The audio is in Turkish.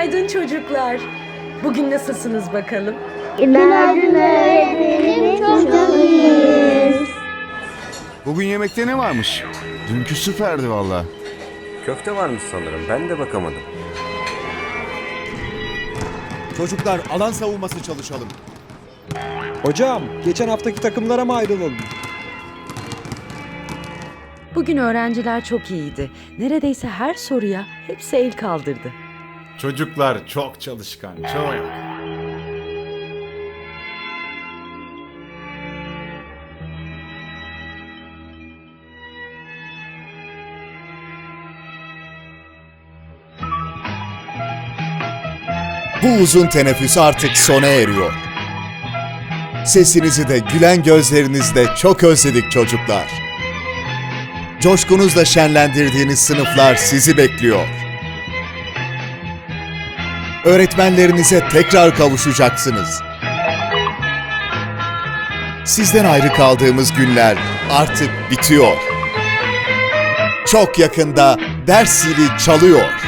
Günaydın çocuklar. Bugün nasılsınız bakalım? Günaydın öğretmenim. Çok iyiyiz. Bugün yemekte ne varmış? Dünkü süperdi valla. Köfte varmış sanırım. Ben de bakamadım. Çocuklar alan savunması çalışalım. Hocam, geçen haftaki takımlara mı ayrılalım? Bugün öğrenciler çok iyiydi. Neredeyse her soruya hepsi el kaldırdı. Çocuklar çok çalışkan, çok. Bu uzun teneffüs artık sona eriyor. Sesinizi de gülen gözlerinizle çok özledik çocuklar. Coşkunuzla şenlendirdiğiniz sınıflar sizi bekliyor. Öğretmenlerinize tekrar kavuşacaksınız. Sizden ayrı kaldığımız günler artık bitiyor. Çok yakında ders zili çalıyor.